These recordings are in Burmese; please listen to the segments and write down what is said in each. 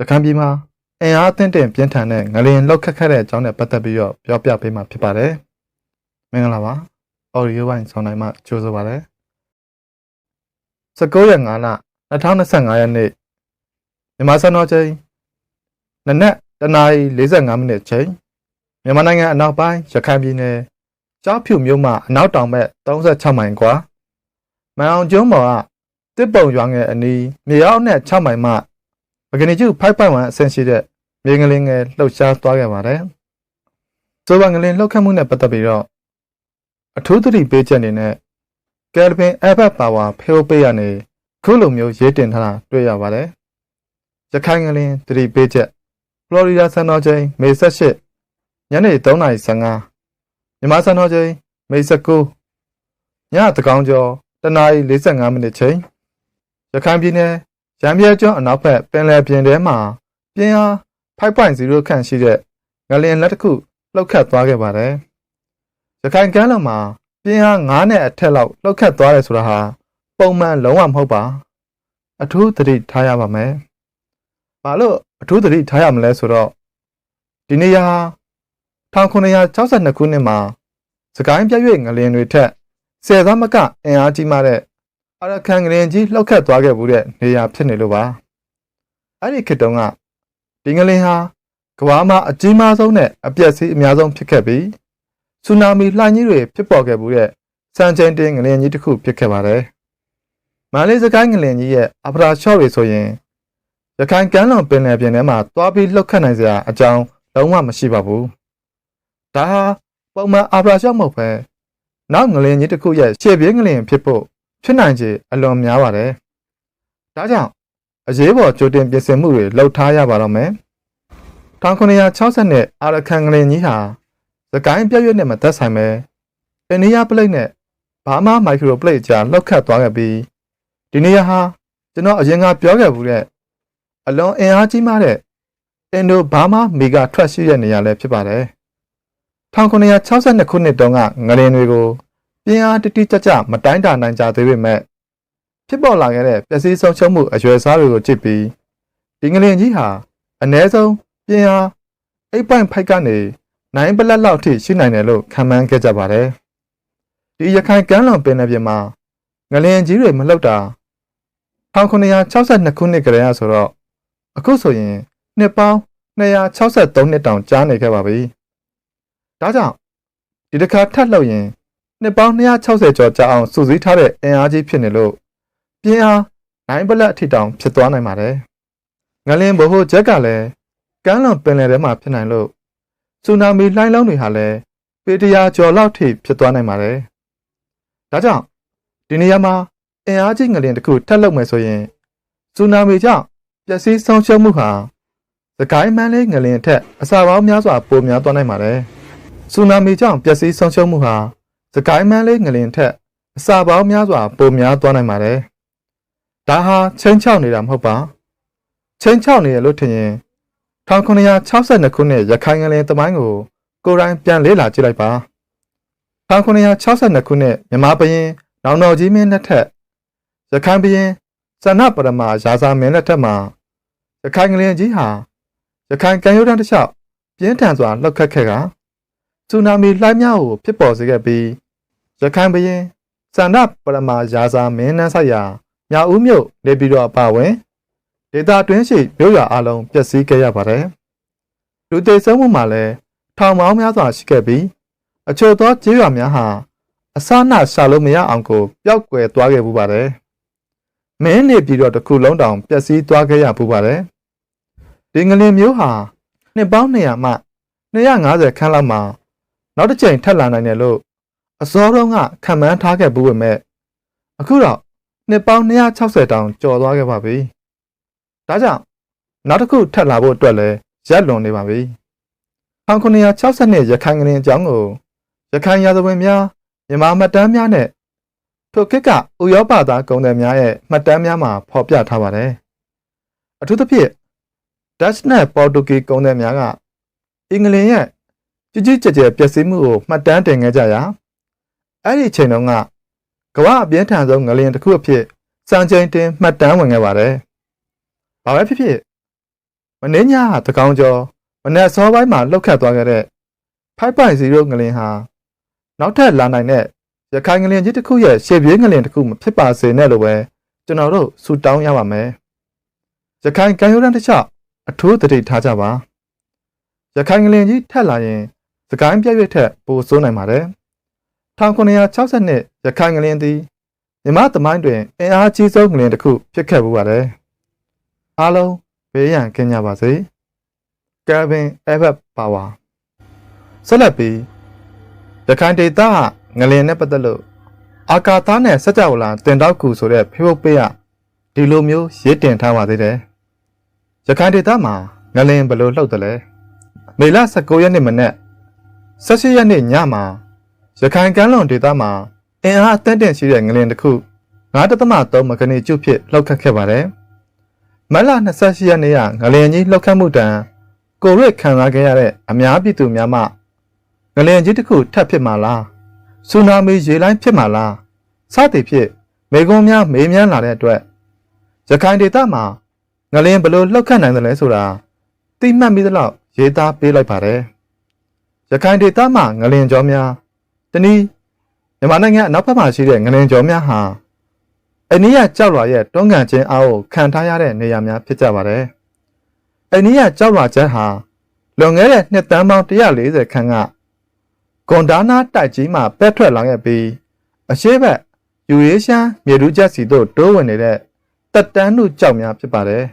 ရခိုင်ပြည်မှာအင်အားအသင့်တင်ပြင်းထန်တဲ့ငလျင်လောက်ခက်ခက်တဲ့အကြောင်းနဲ့ပတ်သက်ပြီးတော့ပြောပြပေးမှာဖြစ်ပါတယ်။မင်္ဂလာပါ။ Audio ဝိုင်းဆောင်နိုင်မှကြိုဆိုပါရစေ။19ရက်5လ2025ရက်နေ့မြန်မာစံတော်ချိန်နနက်တနာရီ45မိနစ်ချိန်မြန်မာနိုင်ငံအနောက်ပိုင်းရခိုင်ပြည်နယ်ကြားဖြူမြို့မှအနောက်တောင်ဘက်36မိုင်ကွာမန်အောင်ကျွန်းပေါ်ကတစ်ပုံရွာငယ်အနီးမြေအောက်နဲ့6မိုင်မှ ပကနိကျု5.1အဆင့်ရှိတဲ့မြေငလင်းငယ်လှုပ်ရှားသွားခဲ့ပါတယ်။ဆိုပါငလင်းလှုပ်ခတ်မှုနဲ့ပတ်သက်ပြီးတော့အထူးသတိပေးချက်အနေနဲ့ကယ်လပင်အဘတ်ပါဝါဖေိုးပေးရနေခုလိုမျိုးရေးတင်ထားတာတွေ့ရပါတယ်။ရခိုင်ငလင်းသတိပေးချက်ဖလော်ရီဒါစံတော်ချိန်မေ18ညနေ3:15မြန်မာစံတော်ချိန်မေ19ညတကောင်ကျော်တနာရီ45မိနစ်ချိန်ရခိုင်ပြည်နယ် ရံပြဲကျွန်းအနောက်ဘက်ပင်လယ်ပြင်ထဲမှာပြင်းအား5.0ခန့်ရှိတဲ့ငလျင်လက်တစ်ခုလှုပ်ခတ်သွားခဲ့ပါတယ်။ရခိုင်ကမ်းလွန်မှာပြင်းအား9နဲ့အထက်လောက်လှုပ်ခတ်သွားတယ်ဆိုတာဟာပုံမှန်လုံးဝမဟုတ်ပါ။အထူးသတိထားရပါမယ်။ဘာလို့အထူးသတိထားရမလဲဆိုတော့ဒီနေရာ1962ခုနှစ်မှာစကိုင်းပြည့်ရွေ့ငလျင်တွေထက်ဆယ်သားမကအင်အားကြီးမားတဲ့ အရကန်ငလျင်ကြီးလှုပ်ခတ်သွားခဲ့မှုတဲ့နေရာဖြစ်နေလို့ပါအဲ့ဒီခေတ်တုန်းကဒီငလျင်ဟာကမ္ဘာမှာအကြီးမားဆုံးနဲ့အပျက်စီးအများဆုံးဖြစ်ခဲ့ပြီးဆူနာမီလှိုင်းကြီးတွေဖြစ်ပေါ်ခဲ့မှုတဲ့စံချိန်တင်ငလျင်ကြီးတစ်ခုဖြစ်ခဲ့ပါတယ်မန္တလေးစကိုင်းငလျင်ကြီးရဲ့အပရာရှော့တွေဆိုရင်ရခိုင်ကမ်းလွန်ပင်လယ်ပြင်ထဲမှာတွားပြီးလှုပ်ခတ်နိုင်စရာအကြောင်းလုံးဝမရှိပါဘူးဒါဟာပုံမှန်အပရာရှော့မဟုတ်ပဲနောက်ငလျင်ကြီးတစ်ခုရဲ့ရှေ့ပြေးငလျင်ဖြစ်ဖို့ ဖြစ်နိုင်ခြေအလွန်များပါတယ်။ဒါကြောင့်အရေးပေါ်ကြိုတင်ပြင်ဆင်မှုတွေလှုပ်ထားရပါတော့မယ်။1960နဲ့အာရကန်ငလျင်ကြီးဟာသကိုင်းပြည့်ရွက်နဲ့မသက်ဆိုင်ပဲအိန္ဒိယပလိတ်နဲ့ဘာမာမိုက်ခရိုပလိတ်ကြားလှုပ်ခတ်သွားခဲ့ပြီးဒီနေရာဟာကျွန်တော်အရင်ကပြောခဲ့ဘူးတဲ့အလွန်အင်အားကြီးမားတဲ့အင်ဒိုဘာမာမီဂါထွက်ရှိတဲ့နေရာလည်းဖြစ်ပါတယ်။1962ခုနှစ်တုန်းကငလျင်တွေကို ပြင်းအားတတိကြကြမတိုင်းတာနိုင်ကြသေးပေမဲ့ဖြစ်ပေါ်လာခဲ့တဲ့ပျက်စီးဆုံးရှုံးမှုအရွယ်စားတွေကိုကြည့်ပြီးဒီငလျင်ကြီးဟာအ ਨੇ ဆုံးပြင်းအား8.5ကနေ9ပလက်လောက်ထိရှိနိုင်တယ်လို့ခန့်မှန်းခဲ့ကြပါတယ်။ဒီရခိုင်ကမ်းလွန်ပင်လယ်ပြင်မှာငလျင်ကြီးတွေမလှုပ်တာ1962ခုနှစ်ကလေးဆိုတော့အခုဆိုရင်နှစ်ပေါင်း263နှစ်တောင်ကြာနေခဲ့ပါပြီ။ဒါကြောင့်ဒီတစ်ခါထပ်လှုပ်ရင် နှစ်ပေါင်း260ကျော်ကြာအောင်စုစည်းထားတဲ့အင်အားကြီးဖြစ်နေလို့ပြင်းအား9ဘလက်အထိတောင်ဖြစ်သွားနိုင်ပါတယ်။ငလင်းဘိုဟိုချက်ကလည်းကမ်းလွန်ပင်လယ်ထဲမှာဖြစ်နိုင်လို့ဆူနာမီလှိုင်းလုံးတွေဟာလည်းပေတရာကျော်လောက်ထိဖြစ်သွားနိုင်ပါတယ်။ဒါကြောင့်ဒီနေရာမှာအင်အားကြီးငလင်းတစ်ခုထပ်လုပ်မယ်ဆိုရင်ဆူနာမီကြောင့်ပျက်စီးဆုံးရှုံးမှုဟာသကိုင်းမန်းလေးငလင်းထက်အစာပေါင်းများစွာပိုများသွားနိုင်ပါတယ်။ဆူနာမီကြောင့်ပျက်စီးဆုံးရှုံးမှုဟာ စကိုင်းမန်းလေးငလင်ထက်အစာပေါင်းများစွာပိုများသွားနိုင်ပါတယ်။ဒါဟာချင်းချောက်နေတာမဟုတ်ပါ။ချင်းချောက်နေရလို့ထင်ရင်1962ခုနှစ်ရခိုင်ငလင်သမိုင်းကိုကိုယ်တိုင်ပြန်လေ့လာကြည့်လိုက်ပါ။1962ခုနှစ်မြန်မာဘရင်နောင်တော်ကြီးမင်းလက်ထက်ရခိုင်ဘရင်စန္ဒပရမရာဇာမင်းလက်ထက်မှာရခိုင်ငလင်ကြီးဟာရခိုင်ကံရိုးတန်းတစ်လျှောက်ပြင်းထန်စွာလှုပ်ခတ်ခဲ့က ဆူနာမီလှိုင်းများကိုဖြစ်ပေါ်စေခဲ့ပြီးရခိုင်ဘရင်စန္ဒပရမရာဇာမင်းနှန်းဆိုင်ရာမြောက်ဦးမြို့နေပြည်တော်အပါဝင်ဒေတာတွင်းရှိမြို့ရွာအလုံးပျက်စီးခဲ့ရပါတယ်။လူသေဆုံးမှုမှာလည်းထောင်ပေါင်းများစွာရှိခဲ့ပြီးအချို့သောကျေးရွာများဟာအစနှရှာလို့မရအောင်ကိုပျောက်ကွယ်သွားခဲ့ပူပါတယ်။မင်းနေပြည်တော်တစ်ခုလုံးတောင်ပျက်စီးသွားခဲ့ရပူပါတယ်။ဒီငလင်မျိုးဟာနှစ်ပေါင်း200မှ250ခန်းလောက်မှာ နောက်တစ်ချိန်ထပ်လာနိုင်တယ်လို့အစောတုန်းကခံမှန်းထားခဲ့ဘူးပဲမဲ့အခုတော့နှစ်ပေါင်း260တောင်ကျော်သွားခဲ့ပါပြီ။ဒါကြောင့်နောက်တစ်ခုထပ်လာဖို့အတွက်လည်းရက်လွန်နေပါပြီ။1960နှစ်ရခိုင်ကရင်အကြောင်းကိုရခိုင်ရာဇဝင်များမြန်မာမှတ်တမ်းများနဲ့ထိုခေတ်ကဥရောပသားကုန်သည်များရဲ့မှတ်တမ်းများမှာဖော်ပြထားပါတယ်။အထူးသဖြင့် Dutch နဲ့ Portuguese ကုန်သည်များကအင်္ဂလန်ရဲ့ ကြီးကြီးကျယ်ကျယ်ပျက်စီးမှုကိုမှတ်တမ်းတင်ခဲ့ကြရာအဲ့ဒီချိန်တုန်းကကမ္ဘာအပြင်းထန်ဆုံးငလျင်တစ်ခုအဖြစ်စံချိန်တင်မှတ်တမ်းဝင်ခဲ့ပါတယ်။ဘာပဲဖြစ်ဖြစ်မင်းညဟာတကောင်ကျော်မနက်စောပိုင်းမှာလှုပ်ခတ်သွားခဲ့တဲ့5.0ငလင်ဟာနောက်ထပ်လာနိုင်တဲ့ရခိုင်ငလင်ကြီးတစ်ခုရဲ့ရှေ့ပြေးငလင်တစ်ခုမဖြစ်ပါစေနဲ့လို့ပဲကျွန်တော်တို့ဆုတောင်းရပါမယ်ရခိုင်ကံရိုးတန်းတစ်လျှောက်အထူးသတိထားကြပါရခိုင်ငလင်ကြီးထက်လာရင် စကိုင်းပြည့်ရွက်ထက်ပိုဆိုးနိုင်ပါတယ်1962ရခိုင်ငလင်သည်မြမသမိုင်းတွင်အင်အားကြီးဆုံးငလင်တစ်ခုဖြစ်ခဲ့ပူပါတယ်အားလုံးဘေးရန်ကင်းကြပါစေကယ်ဗင်အဲဘတ်ပါဝါဆက်လက်ပြီးရခိုင်ဒေသငလင်နဲ့ပတ်သက်လို့အာကာသနဲ့စကြဝဠာတင်တောက်ကူဆိုတဲ့ Facebook page ကဒီလိုမျိုးရေးတင်ထားပါသေးတယ်ရခိုင်ဒေသမှာငလင်ဘယ်လိုလှုပ်တယ်လဲမေလ19ရက်နေ့မနေ့ 18ရက်နေ့ညမှာရခိုင်ကမ်းလွန်ဒေသမှာအင်အားအသင့်တင့်ရှိတဲ့ငလင်တစ်ခု9.3မဂနီကျုဖြစ်လှုပ်ခတ်ခဲ့ပါတယ်မတ်လ28ရက်နေ့ကငလင်ကြီးလှုပ်ခတ်မှုတံကိုရွေခံစားခဲ့ရတဲ့အများပြည်သူများမှငလင်ကြီးတစ်ခုထပ်ဖြစ်မှာလားဆူနာမီရေလိုင်းဖြစ်မှာလားစသည်ဖြင့်မေကွန်များမေးမြန်းလာတဲ့အတွက်ရခိုင်ဒေသမှာငလင်ဘလို့လှုပ်ခတ်နိုင်တယ်လဲဆိုတာသိမှတ်မိသလောက်ရေးသားပေးလိုက်ပါတယ် ရခိုင်ဒေသမှာငလင်ကြောများတနည်းမြန်မာနိုင်ငံအနောက်ဘက်မှာရှိတဲ့ငလင်ကြောများဟာအနည်းရကြောက်လွာရဲ့တွန်းကန်ခြင်းအားကိုခံထားရတဲ့နေရာများဖြစ်ကြပါတယ်အနည်းရကြောက်လွာချက်ဟာလွန်ခဲ့တဲ့နှစ်တန်းပေါင်း140ခန်းကဂွန်ဒါနာတိုက်ကြီးမှာပက်ထွက်လာခဲ့ပြီးအရှိဘက်ယူရေးရှမ်းမြေတူးချက်စီတို့တိုးဝင်နေတဲ့တက်တန်းမှုကြောက်များဖြစ်ပါတယ်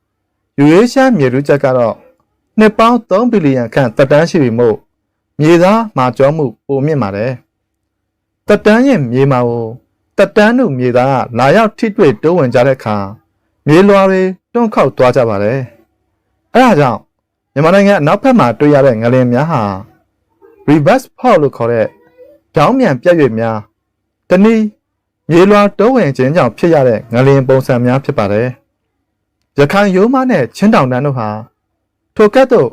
။ယူရေးရှမ်းမြေတူးချက်ကတော့နှစ်ပေါင်း3ဘီလီယံခန့်တက်တန်းရှိပြီမို့ မြေသားမာကျောမှုပိုမြင့်ပါတယ်။တက်တန်းရဲ့မြေမာကိုတက်တန်းမှုမြေသားကလာရောက်ထိတွေ့တိုးဝင်ကြတဲ့အခါမြေလွာတွေတွန့်ခေါက်သွားကြပါတယ်။အဲဒါကြောင့်မြန်မာနိုင်ငံအနောက်ဘက်မှာတွေ့ရတဲ့ငလင်များဟာ reverse fault လို့ခေါ်တဲ့ကြောင်းမြန်ပြက်ရွေ့များတနည်းမြေလွှာတိုးဝင်ခြင်းကြောင့်ဖြစ်ရတဲ့ငလျင်ပုံစံများဖြစ်ပါတယ်။ရခိုင်ရိုးမနဲ့ချင်းတောင်တန်းတို့ဟာထိုကဲ့သို့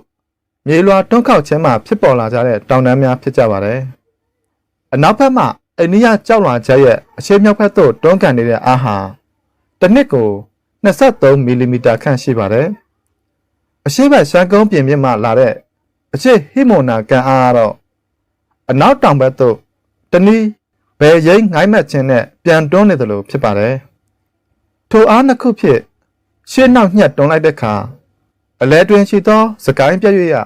မြေလွှာတွန်းခေါက်ခြင်းမှဖြစ်ပေါ်လာကြတဲ့တောင်တန်းများဖြစ်ကြပါတယ်။အနောက်ဘက်မှအိန္ဒိယကြောက်လွှာချက်ရဲ့အရှေ့မြောက်ဘက်သို့တွန်းကန်နေတဲ့အားဟာတစ်နှစ်ကို23မီလီမီတာခန့်ရှိပါတယ်။အရှေ့ဘက်ရှမ်းကုန်းပြင်မြင့်မှလာတဲ့အရှေ့ဟိမိုနာကန်အားကတော့အနောက်တောင်ဘက်သို့တနည်းဘယ်ရိမ့်ငိုင်းမက်ခြင်းနဲ့ပြန်တွန်းနေသလိုဖြစ်ပါတယ်ထိုအားနှစ်ခုဖြင့်ရှေ့နောက်ညှက်တွန်းလိုက်တဲ့အခါ အလဲတွင်ရှိသောစကိုင်းပြည့်ရရ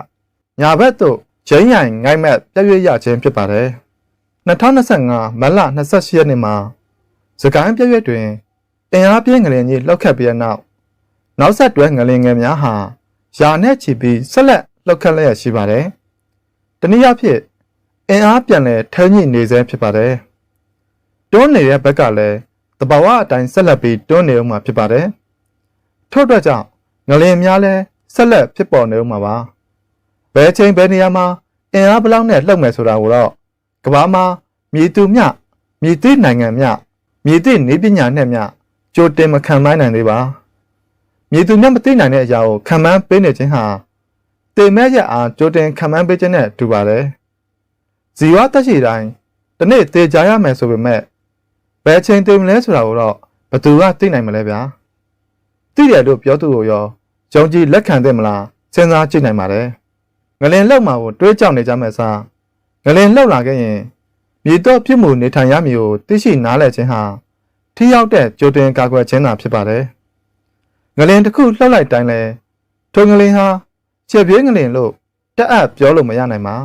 ညာဘက်သို့ဂျိမ်းရိုင်ငိုင်းမက်ပြည့်ရရခြင်းဖြစ်ပါတယ်2025မတ်လ28ရက်နေ့မှာစကိုင်းပြည့်ရတွင်အင်အားပြင်းငလင်ကြီးလှုပ်ခတ်ပြီးတဲ့နောက်နောက်ဆက်တွဲငလင်ငယ်များဟာယာနဲ့ချီပြီးဆက်လက်လှုပ်ခတ်လျက်ရှိပါတယ်။တနည်းအားဖြင့်အင်အားပြန်လဲထမ်းညိနေစေဖြစ်ပါတယ်။တွန်းနေတဲ့ဘက်ကလည်းတဘာဝအတိုင်းဆက်လက်ပြီးတွန်းနေဦးမှာဖြစ်ပါတယ်။ထို့အတွက်ကြောင့်ငလင်များလည်း ဆက်လက်ဖြစ်ပေါ်နေဦးမှာပါ။ဘယ်ချိန်ဘယ်နေရာမှာအင်အားဘလောက်နဲ့လှုပ်မယ်ဆိုတာကိုတော့ကဘာမှာမြေသူမြမြေသိနိုင်ငံမြမြေသိနေပညာနဲ့မြကြိုတင်မခံမိုင်းနိုင်သေးပါ။မြေသူမြမသိနိုင်တဲ့အရာကိုခံမှန်းပေးနေခြင်းဟာတင်မဲ့ရအားကြိုတင်ခံမှန်းပေးခြင်းနဲ့တူပါတယ်။ဇီဝတက်ရှိတိုင်းဒီနေ့တေချာရမယ်ဆိုပေမဲ့ဘယ်ချိန်တင်မလဲဆိုတာကိုတော့ဘသူကသိနိုင်မလဲဗျာ။သိတယ်လို့ပြောသူကိုရော ဂျုံကြီးလက်ခံတယ်မလားစဉ်းစားကြည့်နိုင်ပါတယ်။ငလင်လောက်မှာကိုတွေးကြောက်နေကြမယ်စားငလင်လောက်လာခဲ့ရင်မြေတော့ပြစ်မှုနေထိုင်ရမည်ကိုသိရှိနားလည်ခြင်းဟာထိရောက်တဲ့ကြိုတင်ကာကွယ်ခြင်းသာဖြစ်ပါတယ်။ငလင်တစ်ခုလှုပ်လိုက်တိုင်းလဲထုံငလင်ဟာချက်ပြေးငလင်လို့တက်အပ်ပြောလို့မရနိုင်ပါ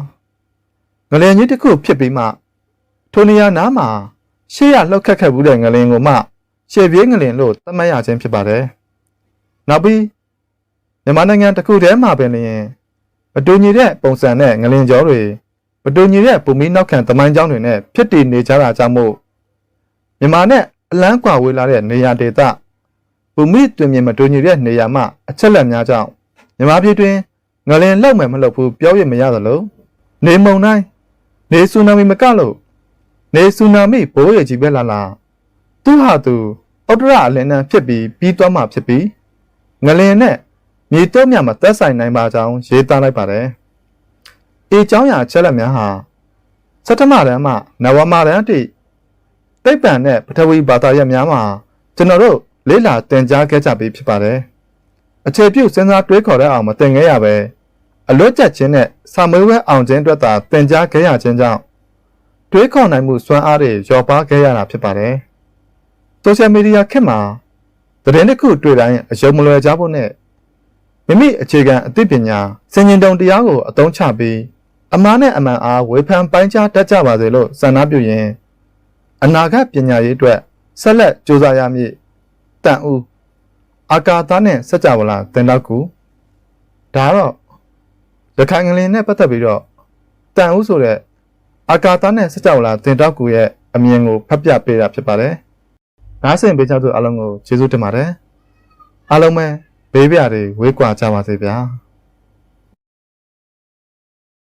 ငလင်ကြီးတစ်ခုဖြစ်ပြီးမှထိုနေရာနားမှာရှေ့ရလှုပ်ခတ်ခတ်ဘူးတဲ့ငလင်ကိုမှရှေ့ပြေးငလင်လို့သတ်မှတ်ရခြင်းဖြစ်ပါတယ်နောက်ပြီး မြန်မာနိုင်ငံတစ်ခုတည်းမှာပင်လျင်မတူညီတဲ့ပုံစံနဲ့ငလင်ကြောတွေမတူညီတဲ့ပုံမီနောက်ခံသမိုင်းကြောင်းတွေနဲ့ဖြစ်တည်နေကြတာကြောင့်မို့မြန်မာနဲ့အလန်းကွာဝေးလာတဲ့နေရာဒေသဘူမိတွင်မြင်မတူညီတဲ့နေရာမှာအချက်လက်များကြောင့်မြန်မာပြည်တွင်ငလင်လောက်မယ်မလောက်ဘူးပြောရမရသလိုနေမုံတိုင်းနေဆူနာမီမကလို့နေဆူနာမီဘိုးရကြီးပဲလာလာသူဟာသူဩတရအလင်းနှံဖြစ်ပြီးပြီးသွားမှဖြစ်ပြီးငလင်နဲ့ မြေတုံးများမှာသက်ဆိုင်နိုင်ပါကြောင်းရေးသားလိုက်ပါတယ်။အေကျောင်းရာချက်လက်များဟာစတ္တမရန်မှနဝမရန်တိတိပ်ပံနဲ့ပထဝီဘာသာရပ်များမှာကျွန်တော်တို့လေ့လာသင်ကြားခဲ့ကြပြီးဖြစ်ပါတယ်။အခြေပြုစဉ်းစားတွေးခေါ်တဲ့အောင်မသင်ခဲ့ရပဲအလွတ်ကျချင်းနဲ့စာမွေးဝဲအောင်ခြင်းအတွက်သာသင်ကြားခဲ့ရခြင်းကြောင့်တွေးခေါ်နိုင်မှုစွမ်းအားတွေလျော့ပါခဲ့ရတာဖြစ်ပါတယ်။ social media ခေတ်မှာသတင်းတစ်ခုတွေ့တိုင်းအယုံမလွယ်ကြဖို့နဲ့ မိမိအခြေခံအသိပညာစင်ញင်တုံတရားကိုအသုံးချပြီးအမှားနဲ့အမှန်အားဝေဖန်ပိုင်းခြားတတ်ကြပါစေလို့ဆန္ဒပြုရင်အနာဂတ်ပညာရေးအတွက်ဆက်လက်ကြိုးစားရမည်တန်ဦးအာကာသနဲ့စัจ java လာတင်တော့ကူဒါကတော့ရခိုင်ငလင်နဲ့ပတ်သက်ပြီးတော့တန်ဦးဆိုတဲ့အာကာသနဲ့စัจ java လာတင်တော့ကူရဲ့အမြင်ကိုဖတ်ပြပေးတာဖြစ်ပါတယ်နားဆင်ပေးကြသူအားလုံးကိုကျေးဇူးတင်ပါတယ်အားလုံးပဲ ဘေးပြာတွေဝေးကွာကြပါစေဗျာ